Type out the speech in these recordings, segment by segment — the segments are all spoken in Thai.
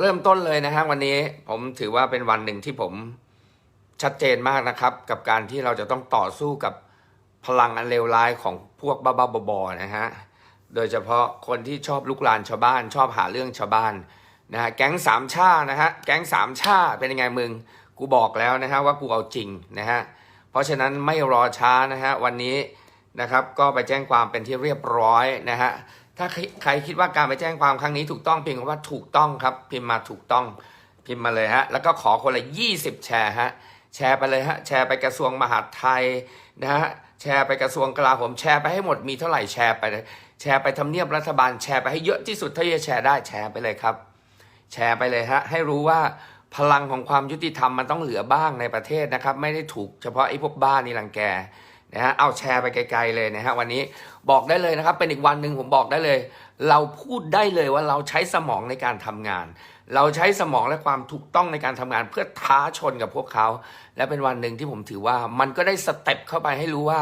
เริ่มต้นเลยนะฮะวันนี้ผมถือว่าเป็นวันหนึ่งที่ผมชัดเจนมากนะครับ กับการที่เราจะต้องต่อสู้กับพลังอันเลวร้ายของพวกบ้าๆบอๆนะฮะโดยเฉพาะคนที่ชอบลุกลานชาวบ้าน ชอบหาเรื่องชาวบ้านนะฮะแก๊งสามชานะฮะแก๊งสามชาเป็นยังไงมึงกูบอกแล้วนะฮะว่ากูเอาจริงนะฮะเพราะฉะนั้นไม่รอช้านะฮะวันนี้นะครับก็ไปแจ้งความเป็นที่เรียบร้อยนะฮะ ถ้าใครใครคิดว่าการไปแจ้งความครั้งนี้ถูกต้องพิมพ์คำว่าถูกต้องครับ พิมพ์มาถูกต้องพิมพ์มาเลยฮะ แล้วก็ขอคนละ20 แชร์ฮะ แชร์ไปเลยฮะ แชร์ไปกระทรวงมหาดไทยนะฮะ แชร์ไปกระทรวงกลาโหม แชร์ไปให้หมด มีเท่าไหร่แชร์ไป แชร์ไปทำเนียบรัฐบาล แชร์ไปให้เยอะที่สุดเท่าที่จะแชร์ได้ แชร์ไปเลยครับ แชร์ไปเลยฮะ ให้รู้ว่าพลังของความยุติธรรมมันต้องเหลือบ้างในประเทศนะครับ ไม่ได้ถูกเฉพาะไอ้พวกบ้านี่รังแก นะฮะเอาแชร์ไปไกล ๆเลยนะฮะวันนี้บอกได้เลยนะครับ เป็นอีกวันหนึ่งผมบอกได้เลย เราพูดได้เลยว่าเราใช้สมองในการทำงาน เราใช้สมองและความถูกต้องในการทำงาน เพื่อท้าชนกับพวกเขา และเป็นวันหนึ่งที่ผมถือว่ามันก็ได้สเต็ปเข้าไปให้รู้ว่า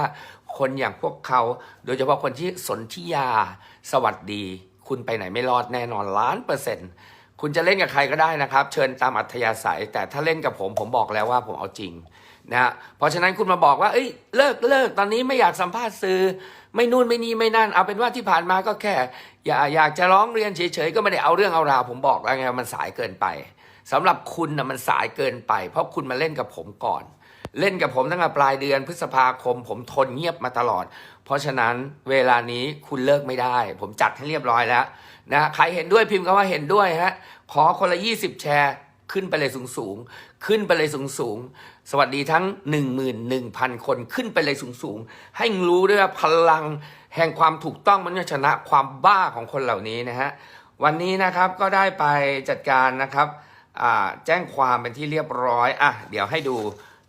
คนอย่างพวกเขา โดยเฉพาะคนที่สนธิยา สวัสดี คุณไปไหนไม่รอดแน่นอนล้านเปอร์เซ็นต์คุณจะเล่นกับใครก็ได้นะครับ เชิญตามอัธยาศัย แต่ถ้าเล่นกับผมผมบอกแล้วว่าผมเอาจริง นะฮะเพราะฉะนั้นคุณมาบอกว่าเอ้ยเลิกเลิกตอนนี้ไม่อยากสัมภาษณ์สื่อไม่นู่นไม่นี่ไม่นั่น เอาเป็นว่าที่ผ่านมาก็แค่ อย่าอยากจะร้องเรียนเฉยๆก็ไม่ได้เอาเรื่องเอาราวผมบอกแล้วไงมันสายเกินไปสำหรับคุณนะมันสายเกินไป เพราะคุณมาเล่นกับผมก่อน เล่นกับผมตั้งแต่ปลายเดือนพฤษภาคม ผมทนเงียบมาตลอด เพราะฉะนั้นเวลานี้คุณเลิกไม่ได้ ผมจัดให้เรียบร้อยแล้วนะใครเห็นด้วยพิมพ์คำว่าเห็นด้วยฮะขอคนละ 20 แชร์ ขึ้นไปเลยสูงสูงขึ้นไปเลยสูงสูงสวัสดีทั้ง 11,000 คนขึ้นไปเลยสูงสูงให้รู้ด้วยว่าพลังแห่งความถูกต้องมันจะชนะความบ้าของคนเหล่านี้นะฮะวันนี้นะครับก็ได้ไปจัดการนะครับแจ้งความเป็นที่เรียบร้อยอะเดี๋ยวให้ดู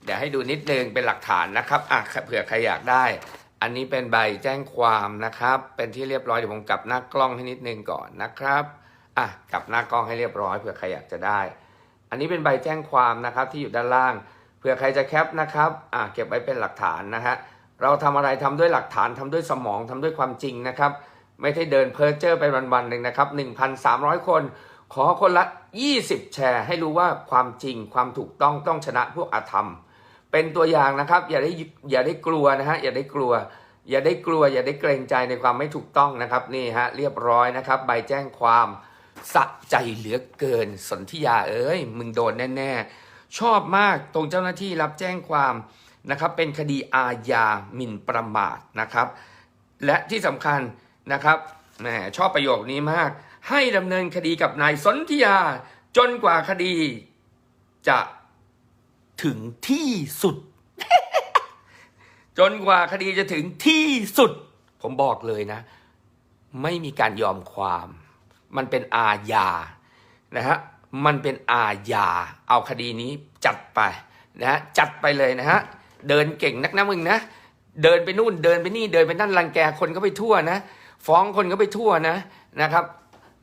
เดี๋ยวให้ดูนิดนึงเป็นหลักฐานนะครับอะเผื่อใครอยากได้ อันนี้เป็นใบแจ้งความนะครับ เป็นที่เรียบร้อยเดี๋ยวผมกลับหน้ากล้องให้นิดนึงก่อนนะครับอะกลับหน้ากล้องให้เรียบร้อยเผื่อใครอยากจะได้ อันนี้เป็นใบแจ้งความนะครับที่อยู่ด้านล่างเผื่อใครจะแคปนะครับอะเก็บไว้เป็นหลักฐานนะฮะเราทำอะไรทำด้วยหลักฐานทำด้วยสมองทำด้วยความจริงนะครับ ไม่ใช่เดินเพ้อเจ้อไปวันๆหนึ่งนะครับ 1,300 คน ขอคนละ 20 แชร์ ให้รู้ว่าความจริงความถูกต้องต้องชนะพวกอาธรรม เป็นตัวอย่างนะครับอย่าได้อย่าได้กลัวนะฮะอย่าได้กลัว อย่าได้กลัว อย่าได้เกรงใจในความไม่ถูกต้องนะครับนี่ฮะเรียบร้อยนะครับ ใบแจ้งความ สะใจเหลือเกินสนธิยาเอ้ย มึงโดนแน่ ๆ ชอบมากตรงเจ้าหน้าที่รับแจ้งความนะครับเป็นคดีอาญาหมิ่นประมาทนะครับ และที่สำคัญนะครับแหมชอบประโยคนี้มาก ให้ดำเนินคดีกับนายสนธิยาจนกว่าคดีจะถึงที่สุด จนกว่าคดีจะถึงที่สุด ผมบอกเลยนะ ไม่มีการยอมความ มันเป็นอาญานะฮะมันเป็นอาญาเอาคดีนี้จัดไปนะฮะจัดไปเลยนะฮะเดินเก่งนักนะมึงนะเดินไปนู่นเดินไปนี่เดินไปนั่นรังแกคนก็ไปทั่วนะ ฟ้องคนก็ไปทั่วนะนะครับ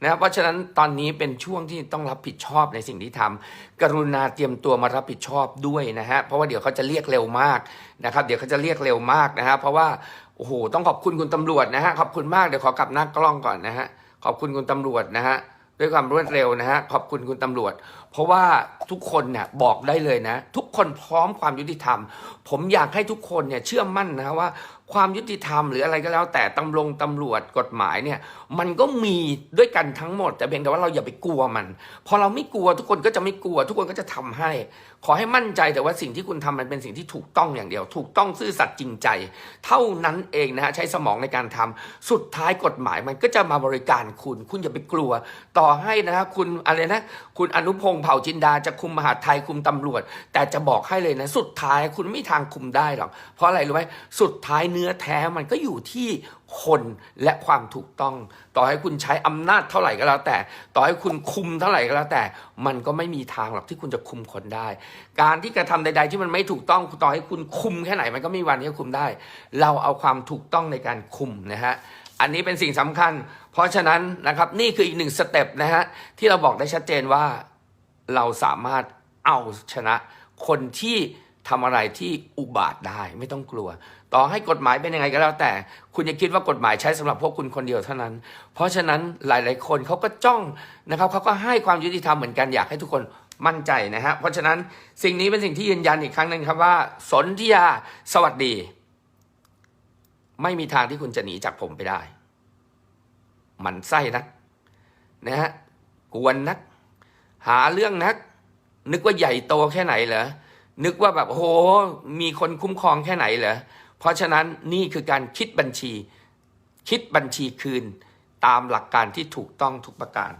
นะเพราะฉะนั้นตอนนี้เป็นช่วงที่ต้องรับผิดชอบในสิ่งที่ทำกรุณาเตรียมตัวมารับผิดชอบด้วยนะฮะเพราะว่าเดี๋ยวเขาจะเรียกเร็วมากนะครับ เดี๋ยวเขาจะเรียกเร็วมากนะฮะเพราะว่าโอ้โหต้องขอบคุณคุณตำรวจนะฮะขอบคุณมากเดี๋ยวขอกลับหน้ากล้องก่อนนะฮะ ขอบคุณคุณตำรวจนะฮะด้วยความรวดเร็วนะฮะขอบคุณคุณตำรวจ เพราะว่าทุกคนเนี่ยบอกได้เลยนะ ทุกคนพร้อมความยุติธรรม ผมอยากให้ทุกคนเนี่ยเชื่อมั่นนะว่า ความยุติธรรมหรืออะไรก็แล้ว แต่ตำรงตำรวจกฎหมายเนี่ยมันก็มีด้วยกันทั้งหมด แต่เพียงแต่ว่าเราอย่าไปกลัวมัน พอเราไม่กลัวทุกคนก็จะไม่กลัว ทุกคนก็จะทำให้ ขอให้มั่นใจแต่ว่าสิ่งที่คุณทำมันเป็นสิ่งที่ถูกต้องอย่างเดียว ถูกต้องซื่อสัตย์จริงใจ เท่านั้นเองนะฮะใช้สมองในการทำสุดท้ายกฎหมายมันก็จะมาบริการคุณ คุณอย่าไปกลัว ต่อให้นะฮะคุณอะไรนะ คุณอนุพงศ์เผ่าจินดาจะคุมมหาไทยคุมตำรวจ แต่จะบอกให้เลยนะ สุดท้ายคุณไม่ทางคุมได้หรอกเพราะอะไรรู้ไหมสุดท้ายเนื้อแท้มันก็อยู่ที่คนและความถูกต้อง ต่อให้คุณใช้อำนาจเท่าไหร่ก็แล้วแต่ ต่อให้คุณคุมเท่าไหร่ก็แล้วแต่ มันก็ไม่มีทางหรอกที่คุณจะคุมคนได้ การที่กระทำใด ๆ ที่มันไม่ถูกต้องต่อให้คุณคุมแค่ไหนมันก็ไม่มีวันที่จะคุมได้ เราเอาความถูกต้องในการคุมนะฮะอันนี้เป็นสิ่งสำคัญ เพราะฉะนั้นนะครับนี่คืออีกหนึ่งสเต็ปนะฮะที่เราบอกได้ชัดเจนว่า เราสามารถเอาชนะคนที่ทำอะไรที่อุบาทได้ไม่ต้องกลัว ต่อให้กฎหมายเป็นยังไงก็แล้วแต่ คุณอย่าคิดว่ากฎหมายใช้สำหรับพวกคุณคนเดียวเท่านั้น เพราะฉะนั้นหลายๆ คนเขาก็จ้องนะครับเขาก็ให้ความยุติธรรมเหมือนกันอยากให้ทุกคนมั่นใจนะฮะเพราะฉะนั้นสิ่งนี้เป็นสิ่งที่ยืนยันอีกครั้งหนึ่งครับว่า สนธิยาสวัสดี ไม่มีทางที่คุณจะหนีจากผมไปได้ มันไส้นักนะฮะกวนนัก หาเรื่องนัก นึกว่าใหญ่โตแค่ไหนเหรอนึกว่าแบบโอ้โหมีคนคุ้มครองแค่ไหนเหรอเพราะฉะนั้นนี่คือการคิดบัญชี คิดบัญชีคืนตามหลักการที่ถูกต้องทุกประการ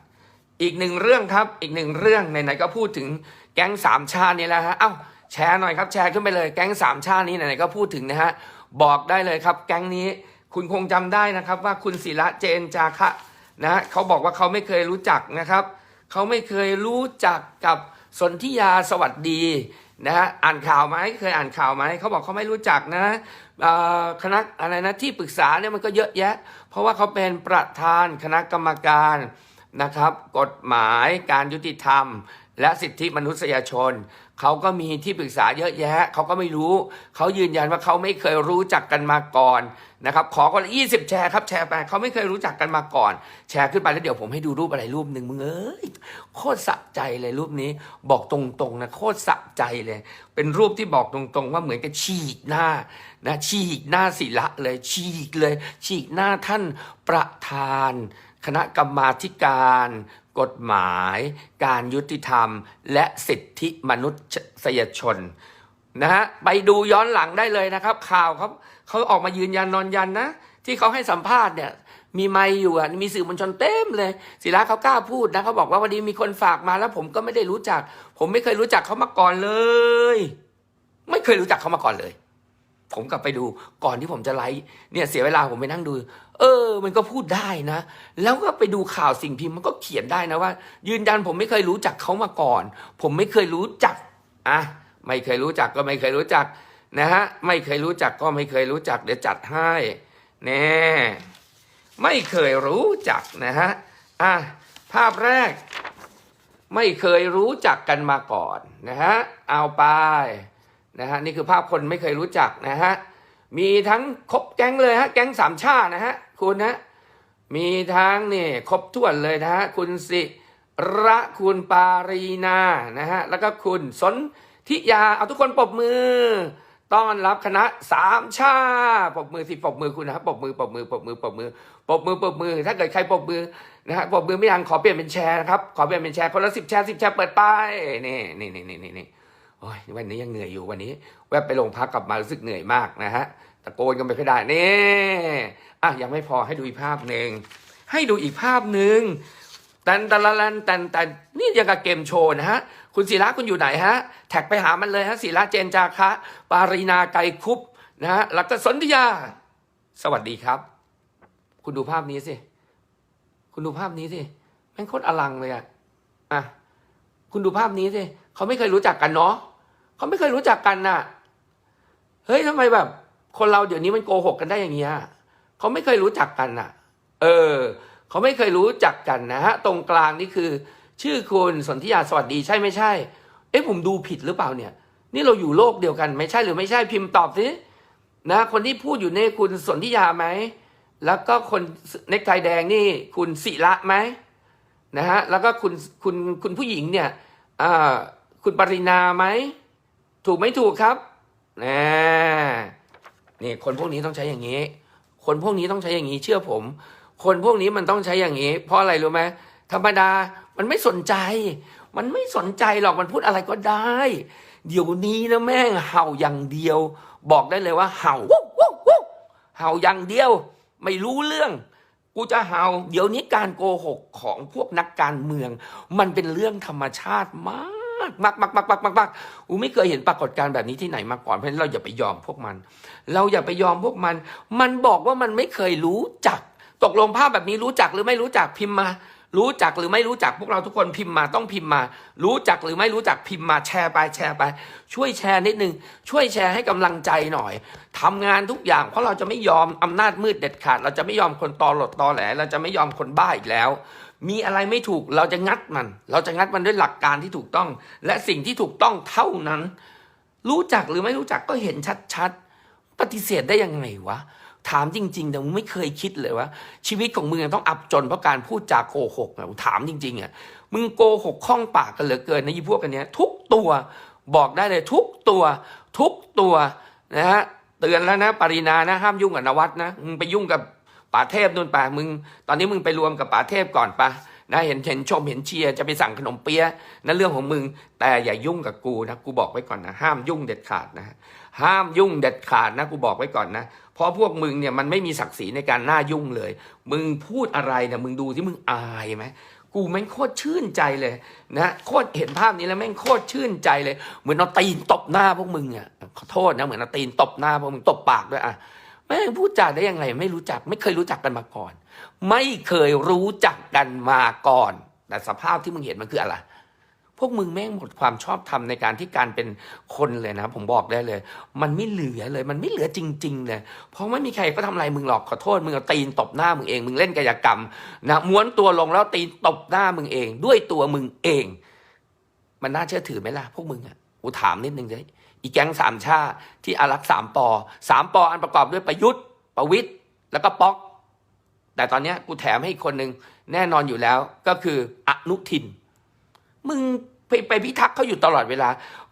อีกหนึ่งเรื่องครับอีกหนึ่งเรื่องไหนๆก็พูดถึงแก๊งสามชาตินี่แล้วฮะเอ้าแชร์หน่อยครับแชร์ขึ้นไปเลยแก๊งสามชาตินี้ไหนๆก็พูดถึงนะฮะบอกได้เลยครับ แก๊งนี้คุณคงจำได้นะครับ ว่าคุณศิระเจนจาคะนะฮะเขาบอกว่าเขาไม่เคยรู้จักนะครับ เขาไม่เคยรู้จักกับสนธิยาสวัสดีนะฮะอ่านข่าวไหมเคยอ่านข่าวไหมเขาบอกเขาไม่รู้จักนะคณะอะไรนะที่ปรึกษาเนี่ยมันก็เยอะแยะ เพราะว่าเขาเป็นประธานคณะกรรมการนะครับ กฎหมายการยุติธรรม และสิทธิมนุษยชน เขาก็มีที่ปรึกษาเยอะแยะ เขาก็ไม่รู้ เขายืนยันว่าเขาไม่เคยรู้จักกันมาก่อนนะครับ ขอคนละยี่สิบแชร์ครับแชร์ไปเขาไม่เคยรู้จักกันมาก่อน แชร์ขึ้นไปแล้วเดี๋ยวผมให้ดูรูปอะไรรูปหนึ่งมึงเอ้ยโคตรสะใจเลยรูปนี้ บอกตรงๆนะโคตรสะใจเลย เป็นรูปที่บอกตรงๆ ว่าเหมือนกับฉีกหน้านะฉีกหน้าศิละเลยฉีกเลย ฉีกหน้าท่านประธาน คณะกรรมาธิการ กฎหมาย การยุติธรรม และสิทธิมนุษยชนนะฮะไปดูย้อนหลังได้เลยนะครับ ข่าวเขาเขาออกมายืนยันนอนยันนะ ที่เขาให้สัมภาษณ์เนี่ย มีไมค์อยู่อะมีสื่อมวลชนเต็มเลย ศิลาเขากล้าพูดนะเขาบอกว่าวันนี้มีคนฝากมาแล้ว ผมก็ไม่ได้รู้จัก ผมไม่เคยรู้จักเขามาก่อนเลย ไม่เคยรู้จักเขามาก่อนเลย ผมกลับไปดูก่อนที่ผมจะไลฟ์เนี่ยเสียเวลาผมไปนั่งดู เออ มันก็พูดได้นะ แล้วก็ไปดูข่าวสิ่งพิมพ์มันก็เขียนได้นะว่า ยืนยันผมไม่เคยรู้จักเขามาก่อน ผมไม่เคยรู้จักอะไม่เคยรู้จักก็ไม่เคยรู้จักนะฮะไม่เคยรู้จักก็ไม่เคยรู้จักเดี๋ยวจัดให้แน่ไม่เคยรู้จักนะฮะอะภาพแรก ไม่เคยรู้จักกันมาก่อนนะฮะเอาไปนะฮะนี่คือภาพคนไม่เคยรู้จักนะฮะ มีทั้งครบแก๊งเลยฮะแก๊งสามชาตินะฮะคุณนะมีทั้งนี่ครบถ้วนเลยนะฮะคุณสิระคุณปารีนานะฮะแล้วก็คุณสนทิยาเอาทุกคนปรบมือ ต้อนรับคณะสามชาติปรบมือสิปรบมือคุณนะครับปรบมือปรบมือปรบมือปรบมือปรบมือปรบมือ ถ้าเกิดใครปรบมือนะฮะปรบมือไม่ยังขอเปลี่ยนเป็นแชร์นะครับขอเปลี่ยนเป็นแชร์คนละสิบแชร์สิบแชร์เปิดไปนี่นี่นี่นี่นี่นี่ วันนี้ยังเหนื่อยอยู่วันนี้ แวบไปโรงพักกลับมารู้สึกเหนื่อยมากนะฮะตะโกนกันไปไม่ได้นี่อะยังไม่พอให้ดูอีกภาพหนึ่งให้ดูอีกภาพหนึ่งแตนตะละลันแตนแตนนี่ยังกับเกมโชว์นะฮะ คุณศิระคุณอยู่ไหนฮะ แท็กไปหามันเลยฮะศิระเจนจาคะ ปารีนาไกรคุปนะฮะหลักสนธิยา สวัสดีครับ คุณดูภาพนี้สิ คุณดูภาพนี้สิแม่งโคตรอลังเลยอะอะ คุณดูภาพนี้สิเขาไม่เคยรู้จักกันเนาะเขาไม่เคยรู้จักกันน่ะ เฮ้ยทำไมแบบ คนเราเดี๋ยวนี้มันโกหกกันได้อย่างเงี้ยเขาไม่เคยรู้จักกันน่ะ เออ เขาไม่เคยรู้จักกันนะฮะ ตรงกลางนี่คือ ชื่อคุณสนธิยาสวัสดีใช่ไม่ใช่ เอ๊ะผมดูผิดหรือเปล่าเนี่ย นี่เราอยู่โลกเดียวกันไม่ใช่หรือไม่ใช่พิมพ์ตอบสินะ คนที่พูดอยู่นี่คุณสนธิยาไหมแล้วก็คนเน็กไทแดงนี่คุณศิระไหม นะฮะแล้วก็คุณคุณคุณผู้หญิงเนี่ยคุณปรินาไหมถูกไม่ถูกครับนะนี่คนพวกนี้ต้องใช้อย่างนี้ คนพวกนี้ต้องใช้อย่างนี้ เชื่อผม คนพวกนี้มันต้องใช้อย่างนี้ เพราะอะไรรู้ไหมธรรมดามันไม่สนใจ มันไม่สนใจหรอกมันพูดอะไรก็ได้ เดี๋ยวนี้นะแม่งเห่าอย่างเดียว บอกได้เลยว่าเห่าวู้วู้วู้เห่าอย่างเดียว ไม่รู้เรื่อง กูจะเห่าเดี๋ยวนี้การโกหกของพวกนักการเมือง มันเป็นเรื่องธรรมชาติมากมากมากมากมากมากมากกูไม่เคยเห็นปรากฏการณ์แบบนี้ที่ไหนมาก่อนเพราะฉะนั้นเราอย่าไปยอมพวกมัน เราอย่าไปยอมพวกมัน มันบอกว่ามันไม่เคยรู้จัก ตกลงภาพแบบนี้รู้จักหรือไม่รู้จักพิมพ์มา รู้จักหรือไม่รู้จักพวกเราทุกคนพิมพ์มาต้องพิมพ์มา รู้จักหรือไม่รู้จักพิมพ์มาแชร์ไปแชร์ไป ช่วยแชร์นิดนึง ช่วยแชร์ให้กำลังใจหน่อยทำงานทุกอย่างเพราะเราจะไม่ยอมอำนาจมืดเด็ดขาด เราจะไม่ยอมคนตอหลดตอแหล เราจะไม่ยอมคนบ้าอีกแล้ว มีอะไรไม่ถูกเราจะงัดมัน เราจะงัดมันด้วยหลักการที่ถูกต้อง และสิ่งที่ถูกต้องเท่านั้น รู้จักหรือไม่รู้จักก็เห็นชัดๆปฏิเสธได้ยังไงวะ ถามจริงๆแต่มึงไม่เคยคิดเลยว่า ชีวิตของมึงต้องอับจนเพราะการพูดจาโกหกอะถามจริงๆอะมึงโกหกคล่องปากกันเหลือเกินนะยี่พวกกันเนี้ยทุกตัวบอกได้เลยทุกตัว ทุกตัวนะฮะเตือนแล้วนะปรินานะห้ามยุ่งกับนวัดนะมึงไปยุ่งกับป่าเทพนู่นไปมึง ตอนนี้มึงไปรวมกับป่าเทพก่อนปะนะเห็นเห็นชมเห็นเชียร์จะไปสั่งขนมเปี๊ยะนั่นเรื่องของมึง แต่อย่ายุ่งกับกูนะกูบอกไว้ก่อนนะห้ามยุ่งเด็ดขาดนะห้ามยุ่งเด็ดขาดนะกูบอกไว้ก่อนนะ เพราะพวกมึงเนี่ยมันไม่มีศักดิ์ศรีในการน้ายุ่งเลย มึงพูดอะไรเนี่ยมึงดูที่มึงอายไหมกูแม่งโคตรชื่นใจเลยนะโคตรเห็นภาพนี้แล้วแม่งโคตรชื่นใจเลย เหมือนเอาตีนตบหน้าพวกมึงอะขอโทษนะเหมือนเอาตีนตบหน้าพวกมึงตบปากด้วยอะแม่งพูดจาได้ยังไง ไม่รู้จัก ไม่เคยรู้จักกันมาก่อน ไม่เคยรู้จักกันมาก่อน แต่สภาพที่มึงเห็นมันคืออะไร พวกมึงแม่งหมดความชอบธรรมในการที่การเป็นคนเลยนะ ผมบอกได้เลย มันไม่เหลือเลย มันไม่เหลือจริง ๆ เลย เพราะไม่มีใครก็ทำอะไรมึงหรอกขอโทษมึงเอาตีนตบหน้ามึงเอง มึงเล่นกายกรรมนะม้วนตัวลงแล้วตีนตบหน้ามึงเอง ด้วยตัวมึงเอง มันน่าเชื่อถือไหมล่ะพวกมึงอะกูถามนิดนึงเลยอีแก๊งสามชาติที่อารักษ์สามปอสามปออันประกอบด้วยประยุทธ์ประวิตยแล้วก็ป๊อก แต่ตอนนี้กูแถมให้อีกคนหนึ่งแน่นอนอยู่แล้วก็คืออนุทิน มึงไปไปพิทักษ์เขาอยู่ตลอดเวลา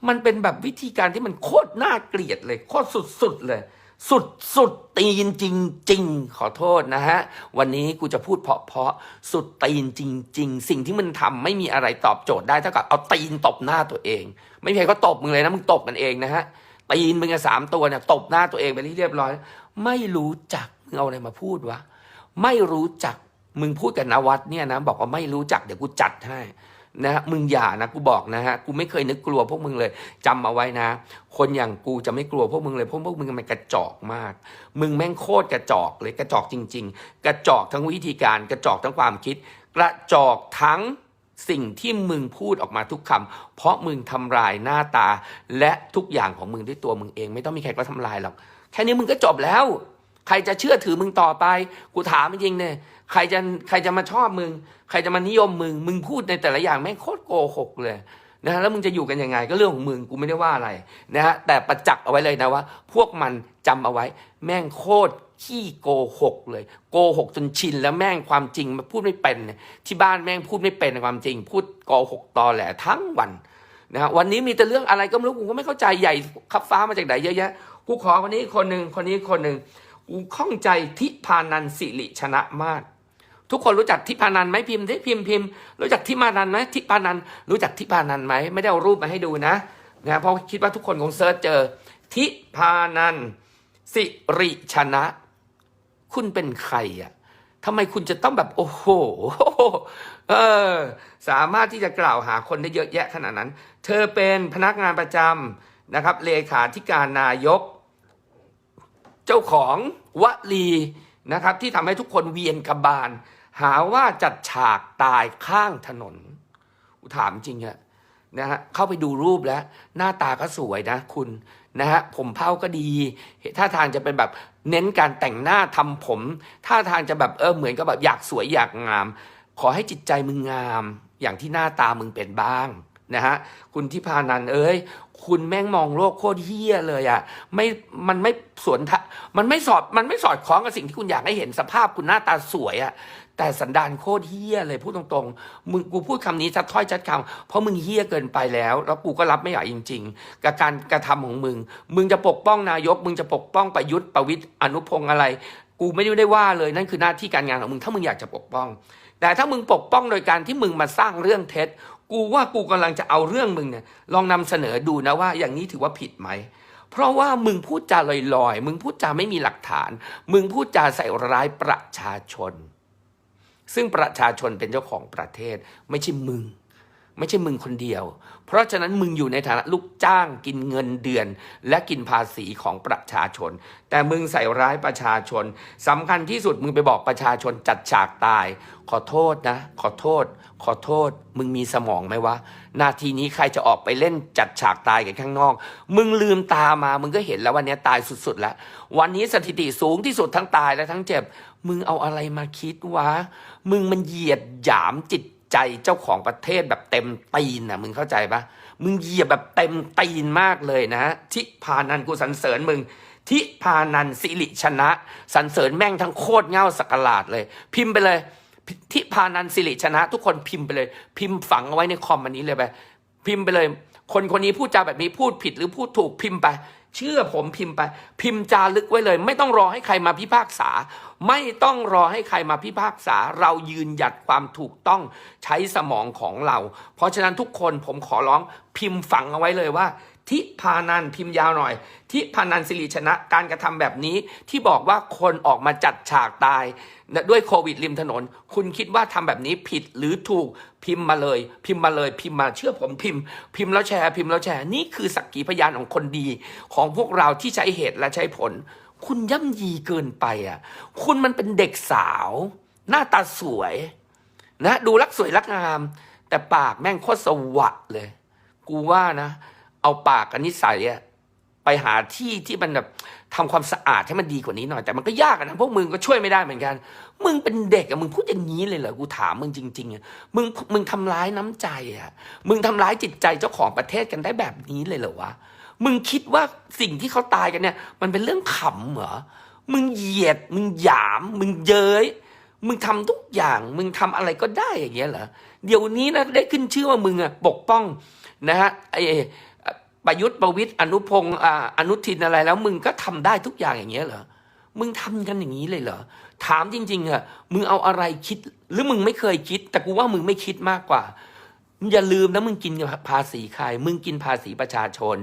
มันเป็นแบบวิธีการที่มันโคตรน่าเกลียดเลย โคตรสุดๆเลย สุดสุดตีนจริงๆขอโทษนะฮะ วันนี้กูจะพูดเพาะๆสุดตีนจริง ๆ สิ่งที่มันทำไม่มีอะไรตอบโจทย์ได้เท่ากับเอาตีนตบหน้าตัวเอง ไม่มีใครก็ตบมึงเลยนะมึงตบกันเองนะฮะตีนมึงอะสามตัวเนี่ยตบหน้าตัวเองไปที่เรียบร้อย ไม่รู้จักมึงเอาอะไรมาพูดวะไม่รู้จักมึงพูดกับนวัดเนี่ยนะบอกว่าไม่รู้จักเดี๋ยวกูจัดให้ นะฮะมึงอย่านะกูบอกนะฮะกูไม่เคยนึกกลัวพวกมึงเลยจำเอาไว้นะ คนอย่างกูจะไม่กลัวพวกมึงเลยเพราะพวกมึงมันกระจอกมาก มึงแม่งโคตรกระจอกเลยกระจอกจริง ๆ กระจอกทั้งวิธีการกระจอกทั้งความคิด กระจอกทั้งสิ่งที่มึงพูดออกมาทุกคำเพราะมึงทำลายหน้าตา และทุกอย่างของมึงด้วยตัวมึงเอง ไม่ต้องมีใครก็ทำลายหรอกแค่นี้มึงก็จบแล้ว ใครจะเชื่อถือมึงต่อไป กูถามจริงเนี่ย ใครจะใครจะมาชอบมึง ใครจะมานิยมมึง มึงพูดในแต่ละอย่างแม่งโคตรโกหกเลยนะฮะแล้วมึงจะอยู่กันยังไงก็เรื่องของมึงกูไม่ได้ว่าอะไรนะฮะแต่ประจักษ์เอาไว้เลยนะว่า พวกมันจำเอาไว้ แม่งโคตรขี้โกหกเลย โกหกจนชินแล้วแม่งความจริงมาพูดไม่เป็นที่บ้านแม่งพูดไม่เป็นความจริง พูดโกหกตอแหลทั้งวันนะฮะวันนี้มีแต่เรื่องอะไรก็ไม่รู้กูก็ไม่เข้าใจใหญ่ขับฟ้ามาจากไหนเยอะแยะกูขอคนนี้คนหนึ่งคนนี้คนหนึ่งกูข้องใจทิพานันสิริชนะมาก ทุกคนรู้จักทิพานันไหมพิมพ์ที่พิมพ์พิมพ์รู้จักทิพานันไหมทิพานันรู้จักทิพานันไหมไม่ได้เอารูปมาให้ดูนะนะเพราะคิดว่าทุกคนคงเซิร์ชเจอ ทิพานันสิริชนะ คุณเป็นใครอะทำไมคุณจะต้องแบบโอ้โหเออสามารถที่จะกล่าวหาคนได้เยอะแยะขนาดนั้น เธอเป็นพนักงานประจำนะครับ เลขาธิการนายก เจ้าของวลีนะครับ ที่ทำให้ทุกคนเวียนกระบาล หาว่าจัดฉากตายข้างถนนถามจริงอะนะฮะเข้าไปดูรูปแล้ว หน้าตาก็สวยนะคุณนะฮะผมเผ้าก็ดีท่าทางจะเป็นแบบเน้นการแต่งหน้าทำผมท่าทางจะแบบเออเหมือนกับแบบอยากสวยอยากงาม ขอให้จิตใจมึงงาม อย่างที่หน้าตามึงเป็นบ้างนะฮะคุณที่พานันเอ้ยคุณแม่งมองโลกโคตรเฮี้ยเลยอะ่ะไม่มันไม่สวนทะมันไม่สอดมันไม่สอดคล้องกับสิ่งที่คุณอยากให้เห็นสภาพคุณหน้าตาสวยอะ่ะ แต่สันดานโคตรเฮี้ยเลยพูดตรงๆ มึงกูพูดคำนี้ชัดถ้อยชัดคำเพราะมึงเฮี้ยเกินไปแล้ว แล้วกูก็รับไม่ไหวจริง ๆ กับการกระทำของมึง มึงจะปกป้องนายก มึงจะปกป้องประยุทธ์ประวิตยอนุพงศ์อะไร กูไม่ได้ว่าเลยนั่นคือหน้าที่การงานของมึงถ้ามึงอยากจะปกป้อง แต่ถ้ามึงปกป้องโดยการที่มึงมาสร้างเรื่องเท็จ กูว่ากูกำลังจะเอาเรื่องมึงเนี่ยลองนำเสนอดูนะว่า อย่างนี้ถือว่าผิดไหมเพราะว่ามึงพูดจาลอยๆ มึงพูดจาไม่มีหลักฐาน มึงพูดจาใส่ร้ายประชาชน ซึ่งประชาชนเป็นเจ้าของประเทศไม่ใช่มึง ไม่ใช่มึงคนเดียว เพราะฉะนั้นมึงอยู่ในฐานะลูกจ้างกินเงินเดือน และกินภาษีของประชาชน แต่มึงใส่ร้ายประชาชนสำคัญที่สุดมึงไปบอกประชาชนจัดฉากตาย ขอโทษนะ ขอโทษ ขอโทษ มึงมีสมองไหมวะนาทีนี้ใครจะออกไปเล่นจัดฉากตายกันข้างนอก มึงลืมตามา มึงก็เห็นแล้ววันนี้ตายสุดๆแล้ว วันนี้สถิติสูงที่สุดทั้งตายและทั้งเจ็บ มึงเอาอะไรมาคิดวะ มึงมันเหยียดหยามจิตใจเจ้าของประเทศแบบเต็มตีนนะมึงเข้าใจปะมึงเหยียบแบบเต็มตีนมากเลยนะทิพานันกูสรรเสริญมึง ทิพานันสิริชนะสรรเสริญแม่งทั้งโคตรเง่าสักหลาดเลย พิมพ์ไปเลย ทิพานันสิริชนะ ทุกคนพิมพ์ไปเลย พิมพ์ฝังเอาไว้ในคอมอันนี้เลยไปพิมพ์ไปเลย คนคนนี้พูดจาแบบนี้พูดผิดหรือพูดถูกพิมพ์ไป เชื่อผมพิมพ์ไป พิมพ์จารึกไว้เลย ไม่ต้องรอให้ใครมาพิพากษา ไม่ต้องรอให้ใครมาพิพากษา เรายืนหยัดความถูกต้องใช้สมองของเรา เพราะฉะนั้นทุกคนผมขอร้องพิมพ์ฝังเอาไว้เลยว่า ทิพานันพิมพ์ยาวหน่อย ทิพานันสิริชนะการกระทำแบบนี้ที่บอกว่าคนออกมาจัดฉากตาย ด้วยโควิดริมถนน คุณคิดว่าทำแบบนี้ผิดหรือถูกพิมพ์มาเลย พิมพ์มาเลย พิมพ์มาเชื่อผมพิมพ์ พิมพ์แล้วแชร์พิมพ์แล้วแชร์นี่คือสักขีพยานของคนดี ของพวกเราที่ใช้เหตุและใช้ผล คุณย่ำยีเกินไปอะ คุณมันเป็นเด็กสาว หน้าตาสวย นะ ดูรักสวยรักงาม แต่ปากแม่งโคตรสวะเลย กูว่านะ เอาปากกับนิสัยอะไปหาที่ที่มันแบบทำความสะอาดให้มันดีกว่านี้หน่อย แต่มันก็ยากนะพวกมึงก็ช่วยไม่ได้เหมือนกัน มึงเป็นเด็กอะมึงพูดอย่างนี้เลยเหรอกูถามมึงจริงๆอะมึงมึงทำร้ายน้ำใจอะมึงทำร้ายจิตใจเจ้าของประเทศกันได้แบบนี้เลยเหรอวะมึงคิดว่าสิ่งที่เขาตายกันเนี่ย มันเป็นเรื่องขำเหรอมึงเหยียดมึงหยาม มึงเย้ยมึงทำทุกอย่าง มึงทำอะไรก็ได้อย่างเงี้ยเหรอเดี๋ยวนี้นะได้ขึ้นชื่อว่ามึงอะปกป้องนะฮะไอ ประยุทธ์ประวิตย์อนุพงศ์อนุทินอะไรแล้ว มึงก็ทำได้ทุกอย่างอย่างเงี้ยเหรอมึงทำกันอย่างนี้เลยเหรอถามจริง ๆอะมึงเอาอะไรคิด หรือมึงไม่เคยคิด แต่กูว่ามึงไม่คิดมากกว่าอย่าลืมนะมึงกินภาษีใคร มึงกินภาษีประชาชน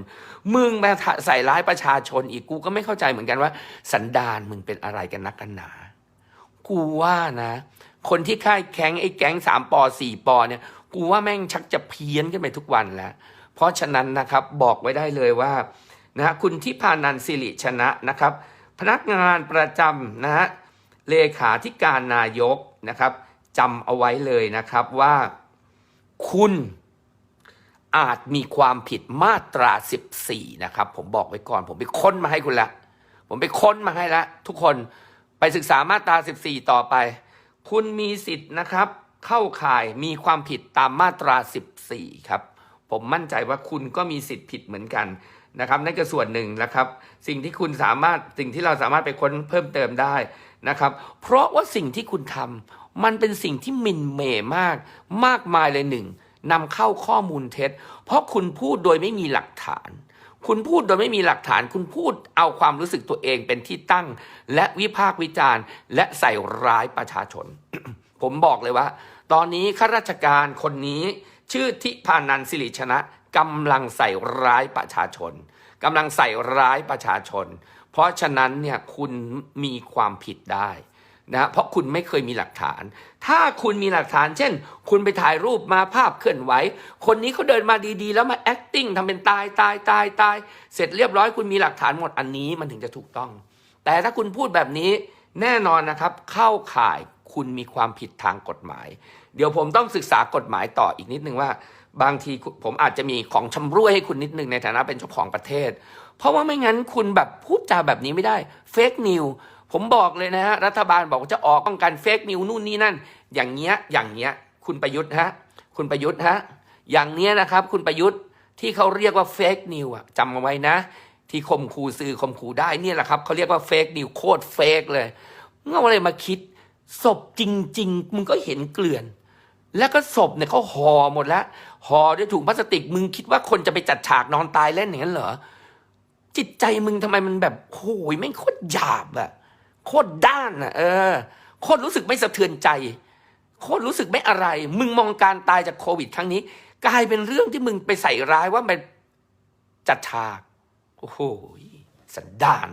มึงมาใส่ร้ายประชาชนอีกกูก็ไม่เข้าใจเหมือนกันว่า สันดานมึงเป็นอะไรกันนักกันหนา กูว่านะ คนที่ค่ายแข้งไอ้แก๊งสามปอสี่ปอเนี่ย กูว่าแม่งชักจะเพี้ยนขึ้นไปทุกวันแล้ว เพราะฉะนั้นนะครับบอกไว้ได้เลยว่านะฮะคุณทิพานันสิริชนะนะครับ พนักงานประจำนะฮะเลขาธิการนายกนะครับจำเอาไว้เลยนะครับว่าคุณอาจมีความผิดมาตรา 14 นะครับ ผมบอกไว้ก่อน ผมไปค้นมาให้คุณละ ผมไปค้นมาให้ล้วทุกคนไปศึกษามาตรา 14 ต่อไป คุณมีสิทธิ์นะครับ เข้าข่ายมีความผิดตามมาตรา 14 ครับ ผมมั่นใจว่าคุณก็มีสิทธิ์ผิดเหมือนกันนะครับ นั่นก็ส่วนหนึ่งนะครับ สิ่งที่คุณสามารถสิ่งที่เราสามารถไปค้นเพิ่มเติมได้นะครับ เพราะว่าสิ่งที่คุณทำมันเป็นสิ่งที่มินเมมาก มากมายเลยหนึ่งนำเข้าข้อมูลเท็จ เพราะคุณพูดโดยไม่มีหลักฐาน คุณพูดโดยไม่มีหลักฐาน คุณพูดเอาความรู้สึกตัวเองเป็นที่ตั้ง และวิพากษ์วิจารณ์ และใส่ร้ายประชาชน ผมบอกเลยว่า ตอนนี้ข้าราชการคนนี้ ชื่อทิพานันสิริชนะกำลังใส่ร้ายประชาชนกำลังใส่ร้ายประชาชน เพราะฉะนั้นเนี่ยคุณมีความผิดได้นะเพราะคุณไม่เคยมีหลักฐาน ถ้าคุณมีหลักฐาน เช่น คุณไปถ่ายรูปมาภาพเคลื่อนไหว คนนี้เขาเดินมาดีๆ แล้วมา acting ทำเป็นตายตายตายตาย เสร็จเรียบร้อยคุณมีหลักฐานหมดอันนี้มันถึงจะถูกต้อง แต่ถ้าคุณพูดแบบนี้แน่นอนนะครับ เข้าข่ายคุณมีความผิดทางกฎหมาย เดี๋ยวผมต้องศึกษากฎหมายต่ออีกนิดนึงว่า บางทีผมอาจจะมีของชำร่วยให้คุณนิดนึงในฐานะเป็นเจ้าของประเทศ เพราะว่าไม่งั้นคุณแบบพูดจาแบบนี้ไม่ได้เฟกนิวผมบอกเลยนะฮะรัฐบาลบอกว่าจะออกป้องกันเฟกนิวนู่นนี่นั่น อย่างเงี้ยอย่างเงี้ยคุณประยุทธ์ฮะคุณประยุทธ์ฮะอย่างเนี้ยนะครับ คุณประยุทธ์ที่เขาเรียกว่าเฟกนิวอะจำเอาไว้นะ ที่ข่มขู่สื่อข่มขู่ได้เนี่ยแหละครับเขาเรียกว่าเฟกนิวโคตรเฟกเลยเงาอะไรมาคิดศพจริง ๆ มึงก็เห็นเกลื่อน แล้วก็ศพเนี่ยเขาห่อหมดแล้วห่อด้วยถุงพลาสติกมึงคิดว่าคนจะไปจัดฉากนอนตายเล่นอย่างนั้นเหรอจิตใจมึงทำไมมันแบบโอ้ยไม่โคตรหยาบอะโคตรด้านอะเออโคตรรู้สึกไม่สะเทือนใจ โคตรรู้สึกไม่อะไร มึงมองการตายจากโควิด ครั้งนี้ กลายเป็นเรื่องที่มึงไปใส่ร้ายว่ามันจัดฉากโอ้โหสันดาน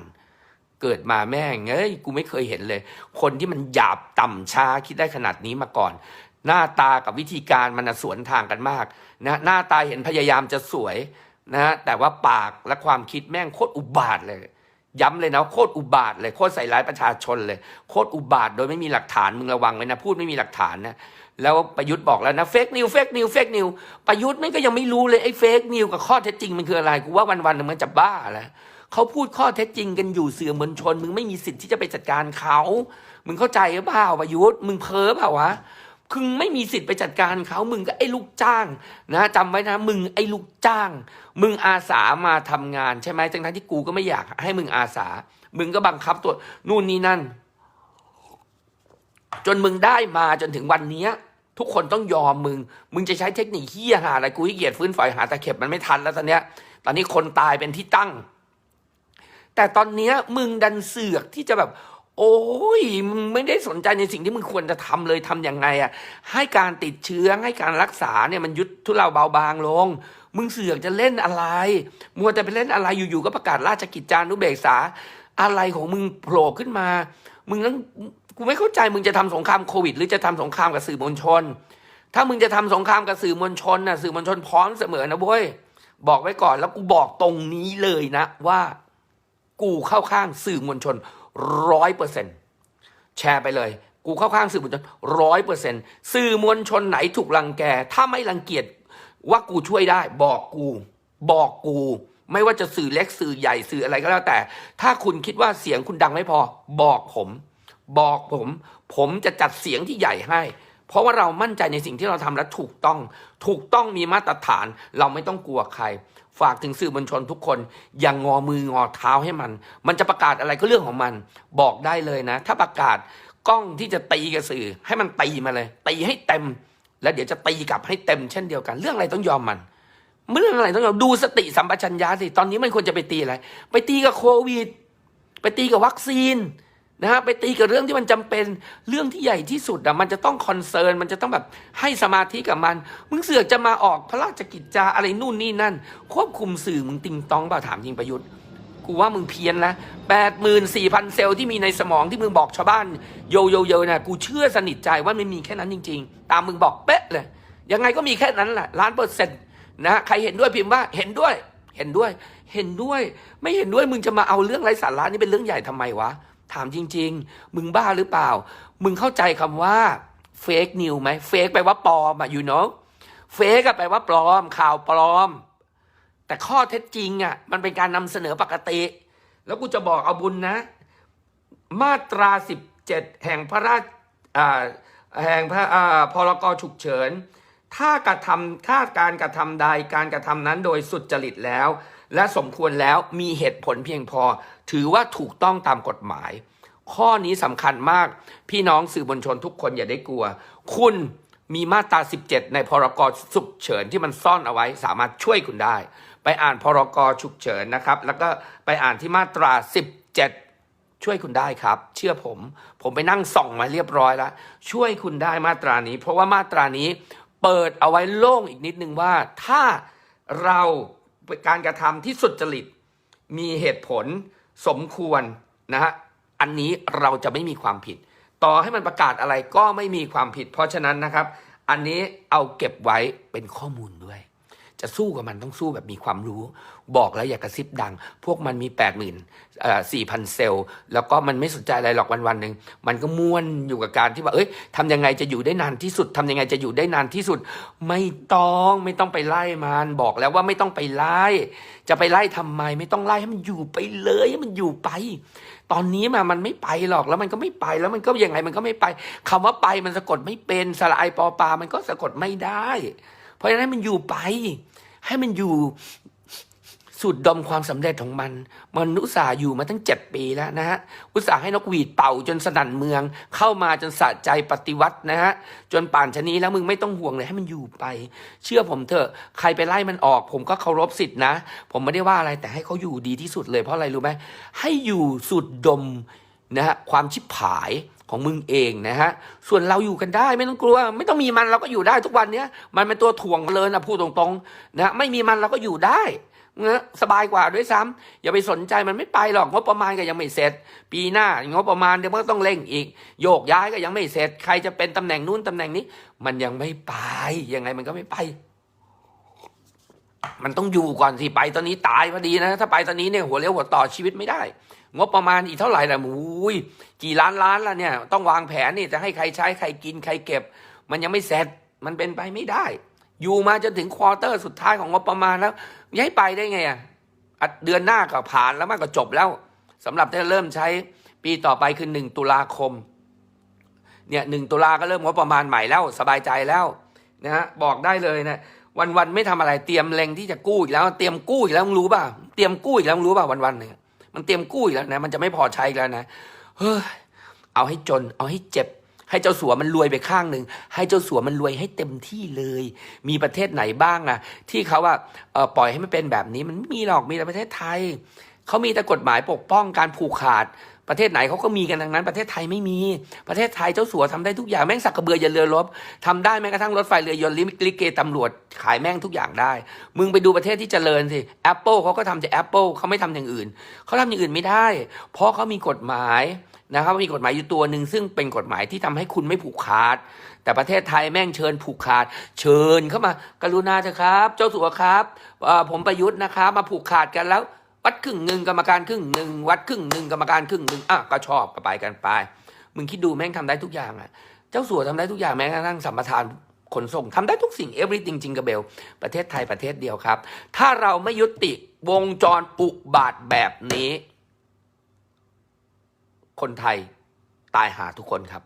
เกิดมาแม่งเอ้ยกูไม่เคยเห็นเลย คนที่มันหยาบต่ำช้าคิดได้ขนาดนี้มาก่อน หน้าตากับวิธีการมันสวนทางกันมากนะหน้าตาเห็นพยายามจะสวยนะแต่ว่าปากและความคิดแม่งโคตรอุบาทเลย ย้ำเลยนะโคตรอุบาทเลยโคตรใส่ร้ายประชาชนเลยโคตรอุบาทโดยไม่มีหลักฐานมึงระวังไว้นะพูดไม่มีหลักฐานนะแล้วประยุทธ์บอกแล้วนะเฟกนิวเฟกนิวเฟกนิวประยุทธ์ไม่ก็ยังไม่รู้เลยไอ้เฟกนิวกับข้อเท็จจริงมันคืออะไรกูว่าวันๆหนึ่งมันจะบ้าแล้วเขาพูดข้อเท็จจริงกันอยู่เสื่อมวลชน มึงไม่มีสิทธิ์ที่จะไปจัดการเขา มึงเข้าใจหรือเปล่าประยุทธ์มึงเพ้อเปล่าวะ มึงไม่มีสิทธิ์ไปจัดการเขามึงก็ไอ้ลูกจ้าง นะจำไว้นะ มึงไอ้ลูกจ้าง มึงอาสามาทำงานใช่ไหมทั้งที่กูก็ไม่อยากให้มึงอาสา มึงก็บังคับตัวนู่นนี่นั่น จนมึงได้มาจนถึงวันเนี้ย ทุกคนต้องยอมมึง มึงจะใช้เทคนิคเฮียหาอะไรกูขี้เกียจฟื้นฝอยหาตะเข็บมันไม่ทันแล้วตอนเนี้ย ตอนนี้คนตายเป็นที่ตั้ง แต่ตอนเนี้ยมึงดันเสือกที่จะแบบ โอ้ยมึงไม่ได้สนใจในสิ่งที่มึงควรจะทำเลยทำยังไงอะให้การติดเชื้อให้การรักษาเนี่ยมันยุดทุเลาเบาบางลง มึงเสือกจะเล่นอะไร มัวแต่ไปเล่นอะไรอยู่ๆก็ประกาศราชกิจจานุเบกษา อะไรของมึงโผล่ขึ้นมา มึงต้องกูไม่เข้าใจมึงจะทำสงครามโควิด หรือจะทำสงครามกับสื่อมวลชน ถ้ามึงจะทำสงครามกับสื่อมวลชนน่ะสื่อมวลชนพร้อมเสมอนะเว้ยบอกไว้ก่อนแล้วกูบอกตรงนี้เลยนะว่า กูเข้าข้างสื่อมวลชน ร้อยเปอร์เซ็นต์แชร์ไปเลย กูเข้าข้างสื่อมวลชนร้อยเปอร์เซ็นต์สื่อมวลชนไหนถูกรังแก ถ้าไม่รังเกียจว่ากูช่วยได้ บอกกู บอกกู ไม่ว่าจะสื่อเล็กสื่อใหญ่สื่ออะไรก็แล้วแต่ ถ้าคุณคิดว่าเสียงคุณดังไม่พอ บอกผม บอกผม ผมจะจัดเสียงที่ใหญ่ให้เพราะว่าเรามั่นใจในสิ่งที่เราทำและถูกต้อง ถูกต้องมีมาตรฐาน เราไม่ต้องกลัวใคร ฝากถึงสื่อมวลชนทุกคน อย่างงอมืองอเท้าให้มัน มันจะประกาศอะไรก็เรื่องของมัน บอกได้เลยนะ ถ้าประกาศกล้องที่จะตีกับสื่อ ให้มันตีมาเลย ตีให้เต็ม แล้วเดี๋ยวจะตีกลับให้เต็มเช่นเดียวกัน เรื่องอะไรต้องยอมมันเรื่องอะไรต้องยอมดูสติสัมปชัญญะสิตอนนี้มันควรจะไปตีอะไร ไปตีกับโควิด ไปตีกับวัคซีน นะฮะไปตีกับเรื่องที่มันจำเป็นเรื่องที่ใหญ่ที่สุดอะมันจะต้องคอนเซิร์นมันจะต้องแบบให้สมาธิกับมัน มึงเสือกจะมาออกพระราชกิจจาอะไรนู่นนี่นั่น ควบคุมสื่อมึงติงตองเปล่าถามจริงประยุทธ์กูว่ามึงเพี้ยนนะแปดหมื่นสี่พันเซลล์ที่มีในสมองที่มึงบอกชาวบ้านโยโยโยนะกูเชื่อสนิทใจว่ามันมีแค่นั้นจริง ๆ ตามมึงบอกเป๊ะเลย ยังไงก็มีแค่นั้นแหละล้านเปอร์เซ็นต์นะใครเห็นด้วยพิมพ์ว่าเห็นด้วย เห็นด้วย เห็นด้วย ไม่เห็นด้วยมึงจะมาเอาเรื่องไร้สาระนี่เป็นเรื่องใหญ่ทำไมวะ ถามจริง ๆ มึงบ้าหรือเปล่า มึงเข้าใจคำว่าเฟกนิวไหมเฟกแปลว่าปลอมอะอยู่เนาะเฟกแปลว่าปลอม ข่าวปลอม แต่ข้อเท็จจริงอะมันเป็นการนำเสนอปกติ แล้วกูจะบอกเอาบุญนะ มาตราสิบเจ็ดแห่งพระราชแห่งพระพรกฉุกเฉิน ถ้ากระทำถ้าการกระทำใดการกระทำนั้นโดยสุดจริตแล้ว และสมควรแล้วมีเหตุผลเพียงพอ ถือว่าถูกต้องตามกฎหมาย ข้อนี้สำคัญมาก พี่น้องสื่อมวลชนทุกคนอย่าได้กลัว คุณมีมาตรา 17 ในพรกฉุกเฉินที่มันซ่อนเอาไว้ สามารถช่วยคุณได้ ไปอ่านพรกฉุกเฉินนะครับ แล้วก็ไปอ่านที่มาตรา 17ช่วยคุณได้ครับ เชื่อผม ผมไปนั่งส่องมาเรียบร้อยแล้ว ช่วยคุณได้มาตรานี้ เพราะว่ามาตรานี้เปิดเอาไว้โล่งอีกนิดนึงว่า ถ้าเรา การกระทำที่สุดจริต มีเหตุผลสมควรนะฮะอันนี้เราจะไม่มีความผิด ต่อให้มันประกาศอะไรก็ไม่มีความผิด เพราะฉะนั้นนะครับ อันนี้เอาเก็บไว้เป็นข้อมูลด้วย จะสู้กับมันต้องสู้แบบมีความรู้ บอกแล้วอย่ากระซิบดัง พวกมันมี8ปดหมื่นสี่พันเซลล์ แล้วก็มันไม่สนใจอะไรหรอกวันวันหนึ่งมันก็ม้วนอยู่กับการที่ว่าเอ้ยทำยังไงจะอยู่ได้นานที่สุดทำยังไงจะอยู่ได้นานที่สุด ไม่ต้องไม่ต้องไปไล่มันบอกแล้วว่าไม่ต้องไปไล่ จะไปไล่ทำไม ไม่ต้องไล่ให้มันอยู่ไปเลยให้มันอยู่ไป ตอนนี้มามันไม่ไปหรอกแล้วมันก็ไม่ไปแล้วมันก็ยังไงมันก็ไม่ไปคำว่าไปมันสะกดไม่เป็นสระไอปอปามันก็สะกดไม่ได้ เพราะฉะนั้นมันอยู่ไป ให้มันอยู่สูดดมความสำเร็จของมัน มันอุตส่าห์อยู่มาตั้งเจ็ดปีแล้วนะฮะ อุตส่าห์ให้นกหวีดเป่าจนสนั่นเมือง เข้ามาจนสะใจปฏิวัตินะฮะ จนป่านชนี้แล้วมึงไม่ต้องห่วงเลยให้มันอยู่ไป เชื่อผมเถอะ ใครไปไล่มันออก ผมก็เคารพสิทธินะ ผมไม่ได้ว่าอะไรแต่ให้เขาอยู่ดีที่สุดเลยเพราะอะไรรู้ไหมให้อยู่สูดดมนะฮะความชิบหาย ของมึงเองนะฮะ ส่วนเราอยู่กันได้ไม่ต้องกลัว ไม่ต้องมีมันเราก็อยู่ได้ทุกวันเนี้ยมันเป็นตัวถ่วงเลยนะพูดตรงๆนะไม่มีมันเราก็อยู่ได้นะสบายกว่าด้วยซ้ำอย่าไปสนใจมันไม่ไปหรอกงบประมาณก็ยังไม่เสร็จ ปีหน้างบประมาณเดี๋ยวมันก็ต้องเร่งอีก โยกย้ายก็ยังไม่เสร็จ ใครจะเป็นตำแหน่งนู้นตำแหน่งนี้ มันยังไม่ไปยังไงมันก็ไม่ไป มันต้องอยู่ก่อนสิไปตอนนี้ตายพอดีนะ ถ้าไปตอนนี้เนี่ยหัวเลี้ยวหัวต่อชีวิตไม่ได้ งบประมาณอีกเท่าไหร่ล่ะอุ้ยกี่ล้านล้านละเนี่ย ต้องวางแผนนี่จะให้ใครใช้ใครกินใครเก็บ มันยังไม่เสร็จมันเป็นไปไม่ได้ อยู่มาจนถึงควอเตอร์สุดท้ายของงบประมาณแล้วย้ายไปได้ไงอะอะเดือนหน้าก็ผ่านแล้วมันก็จบแล้วสำหรับที่จะเริ่มใช้ปีต่อไปคือหนึ่งตุลาคมเนี่ยหนึ่งตุลาก็เริ่มงบประมาณใหม่แล้วสบายใจแล้วนะฮะบอกได้เลยนะวันวันๆไม่ทำอะไรเตรียมเล็งที่จะกู้อีกแล้ว เตรียมกู้อีกแล้วรู้ป่ะเตรียมกู้อีกแล้วรู้ป่ะวันวันๆเนี่ย มันเตรียมกู้อีกแล้วนะ มันจะไม่พอใช้แล้วนะ เฮ้ย เอาให้จน เอาให้เจ็บ ให้เจ้าสัวมันรวยไปข้างหนึ่ง ให้เจ้าสัวมันรวยให้เต็มที่เลย มีประเทศไหนบ้างอะที่เขาว่าเอ่อปล่อยให้มันเป็นแบบนี้ มันไม่มีหรอก มีแต่ประเทศไทย เขามีแต่กฎหมายปกป้องการผูกขาด ประเทศไหนเขาก็มีกันทั้งนั้น ประเทศไทยไม่มี ประเทศไทยเจ้าสัวทำได้ทุกอย่างแม่งสักกระเบือยันเรือรบทำได้แม้กระทั่งรถไฟเรือยนต์ลิลิเกตำรวจขายแม่งทุกอย่างได้ มึงไปดูประเทศที่เจริญสิ Apple เขาก็ทำแต่ Apple เขาไม่ทำอย่างอื่นเขาทำอย่างอื่นไม่ได้ เพราะเขามีกฎหมายนะครับมีกฎหมายอยู่ตัวหนึ่งซึ่งเป็นกฎหมายที่ทำให้คุณไม่ผูกขาด แต่ประเทศไทยแม่งเชิญผูกขาด เชิญเข้ามา กรุณาเถอะครับ เจ้าสัวครับผมประยุทธ์นะครับ มาผูกขาดกันแล้ว วัดครึ่งหนึ่งกรรมการครึ่งหนึ่งวัดครึ่งหนึ่งกรรมการครึ่งหนึ่งอะก็ชอบก็ไปกันไป มึงคิดดูแม่งทำได้ทุกอย่างอะ เจ้าสัวทำได้ทุกอย่างแม้กระทั่งสัมปทานขนส่งทำได้ทุกสิ่ง everything จริงกับเบล ประเทศไทยประเทศเดียวครับ ถ้าเราไม่ยุติวงจรอุบาทแบบนี้ คนไทยตายหาทุกคนครับ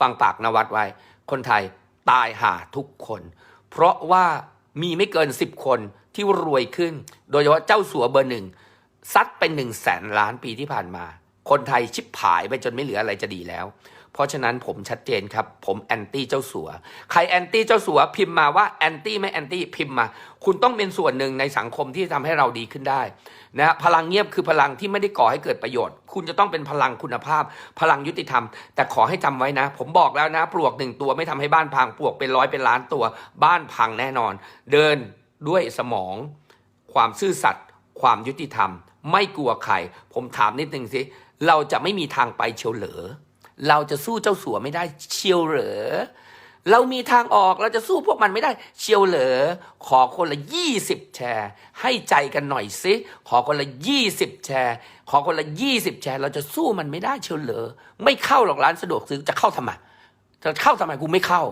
ฟังปากนวัดไว้ คนไทยตายหาทุกคน เพราะว่ามีไม่เกินสิบคนที่รวยขึ้น โดยเฉพาะเจ้าสัวเบอร์หนึ่งซัดเป็นหนึ่งแสนล้านปีที่ผ่านมา คนไทยชิบหายไปจนไม่เหลืออะไรจะดีแล้ว เพราะฉะนั้นผมชัดเจนครับ ผมแอนตี้เจ้าสัว ใครแอนตี้เจ้าสัวพิมพ์มาว่าแอนตี้ไม่แอนตี้พิมพ์มา คุณต้องเป็นส่วนหนึ่งในสังคมที่ทำให้เราดีขึ้นได้นะฮะพลังเงียบคือพลังที่ไม่ได้ก่อให้เกิดประโยชน์ คุณจะต้องเป็นพลังคุณภาพ พลังยุติธรรม แต่ขอให้จำไว้นะ ผมบอกแล้วนะ ปลวกหนึ่งตัวไม่ทำให้บ้านพังปลวกเป็นร้อยเป็นล้านตัว บ้านพังแน่นอน เดินด้วยสมอง ความซื่อสัตย์ความยุติธรรม ไม่กลัวใคร ผมถามนิดนึงสิ เราจะไม่มีทางไปเชียวเหรอเราจะสู้เจ้าสัวไม่ได้เชียวเหรอเรามีทางออกเราจะสู้พวกมันไม่ได้เชียวเหรอขอคนละยี่สิบแชร์ ให้ใจกันหน่อยสิขอคนละยี่สิบแชร์ ขอคนละยี่สิบแชร์ เราจะสู้มันไม่ได้เชียวเหรอไม่เข้าหรอกร้านสะดวกซื้อจะเข้าทำไมจะเข้าทำไมกูไม่เข้า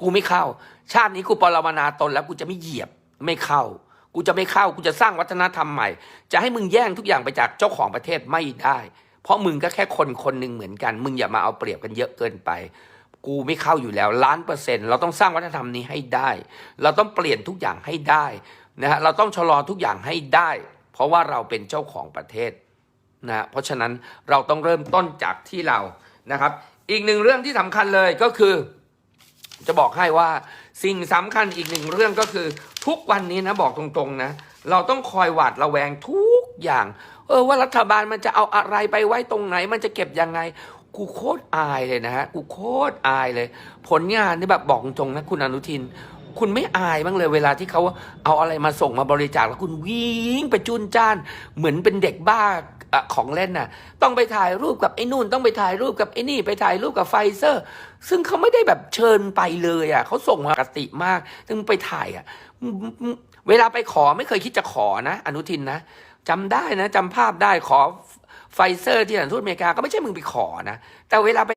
กูไม่เข้า ชาตินี้กูปรมานาตนแล้วกูจะไม่เหยียบไม่เข้า กูจะไม่เข้ากูจะสร้างวัฒนธรรมใหม่ จะให้มึงแย่งทุกอย่างไปจากเจ้าของประเทศไม่ได้ เพราะมึงก็แค่คนคนหนึ่งเหมือนกัน มึงอย่ามาเอาเปรียบกันเยอะเกินไป กูไม่เข้าอยู่แล้วล้านเปอร์เซ็นต์เราต้องสร้างวัฒนธรรมนี้ให้ได้ เราต้องเปลี่ยนทุกอย่างให้ได้นะฮะเราต้องชะลอทุกอย่างให้ได้ เพราะว่าเราเป็นเจ้าของประเทศนะเพราะฉะนั้นเราต้องเริ่มต้นจากที่เรานะครับ อีกหนึ่งเรื่องที่สำคัญเลยก็คือ จะบอกให้ว่าสิ่งสำคัญอีกหนึ่งเรื่องก็คือ ทุกวันนี้นะบอกตรงๆนะ เราต้องคอยหวาดระแวงทุกอย่าง เออว่ารัฐบาลมันจะเอาอะไรไปไว้ตรงไหน มันจะเก็บยังไง กูโคตรอายเลยนะฮะกูโคตรอายเลย ผลงานนี่แบบบอกตรงนะคุณอนุทิน คุณไม่อายบ้างเลยเวลาที่เขาเอาอะไรมาส่งมาบริจาคแล้วคุณวิ่งไปจุนจ้าน เหมือนเป็นเด็กบ้า ของเล่นน่ะ ต้องไปถ่ายรูปกับไอ้นู่น ต้องไปถ่ายรูปกับไอ้นี่ ไปถ่ายรูปกับไฟเซอร์ ซึ่งเขาไม่ได้แบบเชิญไปเลยอะเขาส่งมาปกติมากซึ่งไปถ่ายอะ เวลาไปขอไม่เคยคิดจะขอนะ อนุทินนะจำได้นะจำภาพได้ขอไฟเซอร์ที่สถานทูตอเมริกาก็ไม่ใช่มึงไปขอนะ แต่เวลาไป